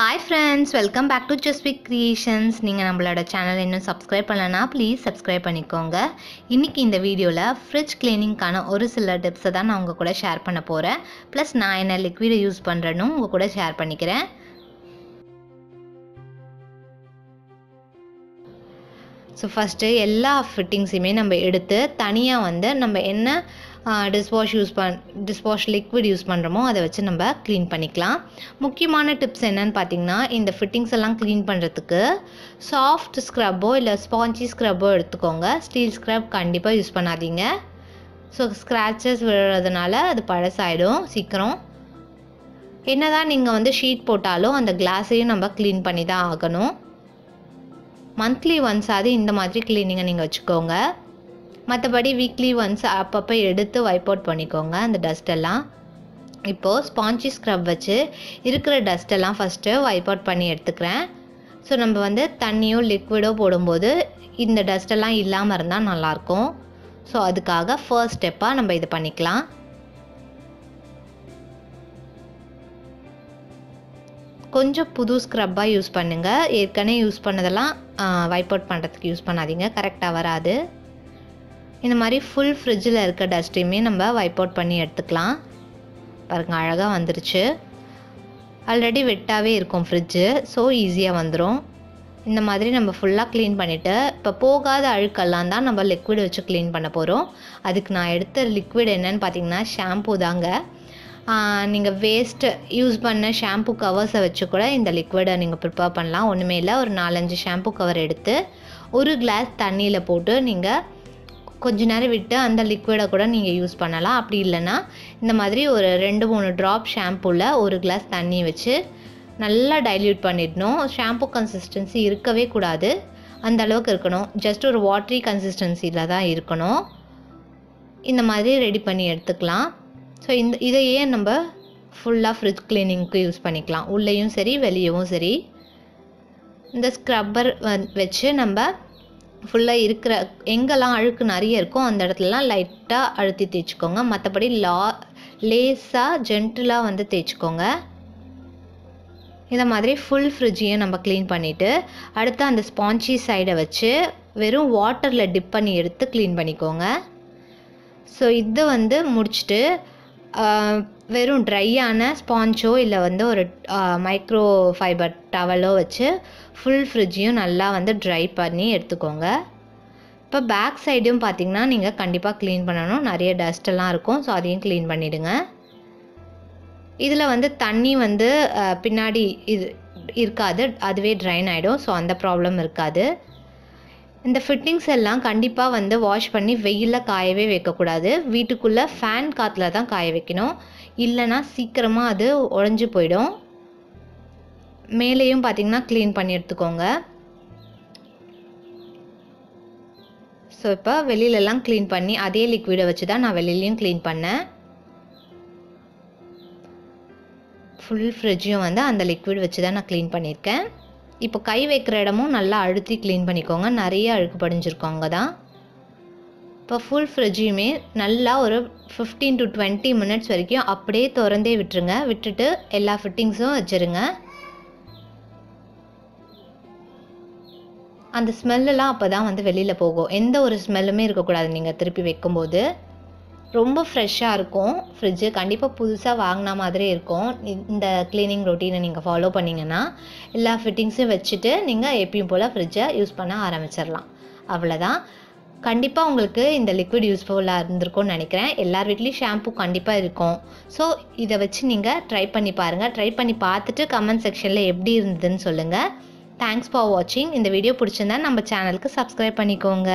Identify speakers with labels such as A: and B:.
A: Hi friends welcome back to Jaswik creations நீங்கள் நம்மளோட channel இன்னும் சப்ஸ்கிரைப் பண்ணலன்னா ப்ளீஸ் சப்ஸ்கிரைப் பண்ணிக்கோங்க. இன்றைக்கி இந்த வீடியோவில் ஃப்ரிட்ஜ் கிளீனிங்க்கான ஒரு சில டிப்ஸை தான் நான் உங்கள் கூட ஷேர் பண்ண போகிறேன் ப்ளஸ் நான் என்ன லிக்விடை யூஸ் பண்ணுறேன்னு உங்கள் கூட ஷேர் பண்ணிக்கிறேன். ஸோ ஃபஸ்ட்டு எல்லா ஃபிட்டிங்ஸையுமே நம்ம எடுத்து தனியாக வந்து நம்ம என்ன டிஷ்வாஷ் யூஸ் பண் டிஷ்வாஷ் லிக்விட் யூஸ் பண்ணுறோமோ அதை வச்சு நம்ம க்ளீன் பண்ணிக்கலாம். முக்கியமான டிப்ஸ் என்னன்னு பார்த்தீங்கன்னா இந்த ஃபிட்டிங்ஸ் எல்லாம் க்ளீன் பண்ணுறதுக்கு சாஃப்ட் ஸ்க்ரப்போ இல்லை ஸ்பாஞ்சி ஸ்க்ரப்போ எடுத்துக்கோங்க. ஸ்டீல் ஸ்க்ரப் கண்டிப்பாக யூஸ் பண்ணாதீங்க. ஸோ ஸ்க்ராச்சஸ் விழுறதுனால அது பழசாயிடும் சீக்கிரம். என்னதான் நீங்கள் வந்து ஷீட் போட்டாலும் அந்த கிளாஸையும் நம்ம க்ளீன் பண்ணி தான் ஆகணும் மந்த்லி ஒன்ஸாவது இந்த மாதிரி க்ளீனிங்கை நீங்கள் வச்சுக்கோங்க. மற்றபடி வீக்லி ஒன்ஸ் அப்பப்போ எடுத்து வைப் அவுட் பண்ணிக்கோங்க அந்த டஸ்ட்டெல்லாம் இப்போது ஸ்பாஞ்சி ஸ்க்ரப் வச்சு இருக்கிற டஸ்ட்டெல்லாம் ஃபஸ்ட்டு வைப் அவுட் பண்ணி எடுத்துக்கிறேன். ஸோ நம்ம வந்து தண்ணியோ லிக்விடோ போடும்போது இந்த டஸ்ட்டெல்லாம் இல்லாமல் இருந்தால் நல்லாயிருக்கும். ஸோ அதுக்காக ஃபர்ஸ்ட் ஸ்டெப்பாக நம்ம இது பண்ணிக்கலாம். கொஞ்சம் புது ஸ்க்ரப்பாக யூஸ் பண்ணுங்கள் ஏற்கனவே யூஸ் பண்ணதெல்லாம் வைப் அவுட் பண்ணுறதுக்கு யூஸ் பண்ணாதீங்க. கரெக்டாக வராது. இந்த மாதிரி ஃபுல் ஃப்ரிட்ஜில் இருக்க டஸ்ட்டையுமே நம்ம வைப் அவுட் பண்ணி எடுத்துக்கலாம். பாருங்க அழகாக வந்துருச்சு. ஆல்ரெடி வெட்டாகவே இருக்கும் ஃப்ரிட்ஜு ஸோ ஈஸியாக வந்துடும் இந்த மாதிரி நம்ம ஃபுல்லாக க்ளீன் பண்ணிவிட்டு இப்போ போகாத அழுக்கெல்லாம் தான் நம்ம லிக்விட் வச்சு க்ளீன் பண்ண போகிறோம் அதுக்கு நான் எடுத்த லிக்விட் என்னன்னு பார்த்தீங்கன்னா ஷாம்பூ தாங்க. நீங்கள் வேஸ்ட்டு யூஸ் பண்ண ஷாம்பு கவர்ஸை வச்சு கூட இந்த லிக்விடை நீங்கள் ப்ரிப்பேர் பண்ணலாம். ஒன்றுமே இல்லை ஒரு நாலஞ்சு ஷாம்பு கவர் எடுத்து ஒரு கிளாஸ் தண்ணியில் போட்டு நீங்கள் கொஞ்ச நேரம் விட்டு அந்த லிக்விடை கூட நீங்கள் யூஸ் பண்ணலாம். அப்படி இல்லைன்னா இந்த மாதிரி ஒரு ரெண்டு மூணு ட்ராப் ஷாம்பூவில் ஒரு கிளாஸ் தண்ணி வச்சு நல்லா டைல்யூட் பண்ணிடணும். ஷாம்பு கன்சிஸ்டன்சி இருக்கவே கூடாது. அந்த அளவுக்கு இருக்கணும். ஜஸ்ட் ஒரு வாட்ரி கன்சிஸ்டன்சியில் தான் இருக்கணும். இந்த மாதிரி ரெடி பண்ணி எடுத்துக்கலாம். ஸோ இந்த இதையே நம்ம ஃபுல்லாக ஃப்ரிட்ஜ் கிளீனிங்க்கு யூஸ் பண்ணிக்கலாம். உள்ளேயும் சரி வெளியவும் சரி. இந்த ஸ்க்ரப்பர் வச்சு நம்ம ஃபுல்லாக இருக்கிற எங்கெல்லாம் அழுக்கு நிறைய இருக்கோ அந்த இடத்துலலாம் லைட்டாக அழுத்தி தேய்ச்சிக்கோங்க. மற்றபடி லா லேஸாக ஜென்டிலாக வந்து தேய்ச்சிக்கோங்க. இந்த மாதிரி ஃபுல் ஃப்ரிட்ஜையும் நம்ம க்ளீன் பண்ணிவிட்டு அடுத்து அந்த ஸ்பாஞ்சி சைடை வச்சு வெறும் வாட்டரில் டிப் பண்ணி எடுத்து க்ளீன் பண்ணிக்கோங்க. ஸோ இது வந்து முடிச்சுட்டு வெறும் ட்ரையான ஸ்பாஞ்சோ இல்லை வந்து ஒரு மைக்ரோ ஃபைபர் டவலோ வச்சு ஃபுல் ஃப்ரிட்ஜையும் நல்லா வந்து ட்ரை பண்ணி எடுத்துக்கோங்க. இப்போ பேக் சைடும் பார்த்திங்கன்னா நீங்கள் கண்டிப்பாக க்ளீன் பண்ணணும். நிறைய டஸ்ட்டெல்லாம் இருக்கும். ஸோ அதையும் க்ளீன் பண்ணிவிடுங்க இதில் வந்து தண்ணி வந்து பின்னாடி இது இருக்காது. அதுவே ட்ரைன் ஆகிடும் ஸோ அந்த ப்ராப்ளம் இருக்காது. இந்த ஃபிட்டிங்ஸ் எல்லாம் கண்டிப்பாக வந்து வாஷ் பண்ணி வெயிலில் காயவே வைக்கக்கூடாது. வீட்டுக்குள்ளே ஃபேன் காற்றுல தான் காய வைக்கணும். இல்லைன்னா சீக்கிரமாக அது உடஞ்சி போயிடும். மேலேயும் பார்த்திங்கன்னா க்ளீன் பண்ணி எடுத்துக்கோங்க. ஸோ இப்போ வெளியிலலாம் க்ளீன் பண்ணி அதே லிக்விடை வச்சு தான் நான் வெளியிலையும் க்ளீன் பண்ணேன். ஃபுல் ஃப்ரிட்ஜையும் வந்து அந்த லிக்விட் வச்சு தான் நான் க்ளீன் பண்ணியிருக்கேன். இப்போ கை வைக்கிற இடமும் நல்லா அழுத்தி க்ளீன் பண்ணிக்கோங்க. நிறைய அழுக்கு படிஞ்சிருக்கோங்க தான். இப்போ ஃபுல் ஃப்ரிட்ஜையுமே நல்லா ஒரு ஃபிஃப்டீன் டு டுவெண்ட்டி மினிட்ஸ் வரைக்கும் அப்படியே திறந்தே விட்டுருங்க. விட்டுட்டு எல்லா ஃபிட்டிங்ஸும் வச்சுருங்க. அந்த ஸ்மெல்லாம் அப்போ தான் வந்து வெளியில் போகும். எந்த ஒரு ஸ்மெல்லுமே இருக்கக்கூடாது நீங்கள் திருப்பி வைக்கும்போது. ரொம்ப ஃப்ரெஷ்ஷாக இருக்கும். ஃப்ரிட்ஜு கண்டிப்பாக புதுசாக வாங்கின மாதிரி இருக்கும். இந்த க்ளீனிங் ரொட்டீனை நீங்கள் ஃபாலோ பண்ணிங்கன்னா எல்லா ஃபிட்டிங்ஸும் வச்சுட்டு நீங்கள் எப்பயும் போல் ஃப்ரிட்ஜை யூஸ் பண்ண ஆரம்பிச்சிடலாம் அவ்வளோதான் கண்டிப்பாக உங்களுக்கு இந்த லிக்விட் யூஸ்ஃபுல்லாக இருந்திருக்கும்னு நினைக்கிறேன். எல்லார் வீட்லேயும் ஷாம்பு கண்டிப்பாக இருக்கும். ஸோ இதை வச்சு நீங்கள் ட்ரை பண்ணி பாருங்கள் ட்ரை பண்ணி பார்த்துட்டு கமெண்ட் செக்ஷனில் எப்படி இருந்ததுன்னு சொல்லுங்கள் தேங்க்ஸ் ஃபார் வாட்சிங் இந்த வீடியோ பிடிச்சிருந்தா நம்ம சேனலுக்கு சப்ஸ்கிரைப் பண்ணிக்கோங்க.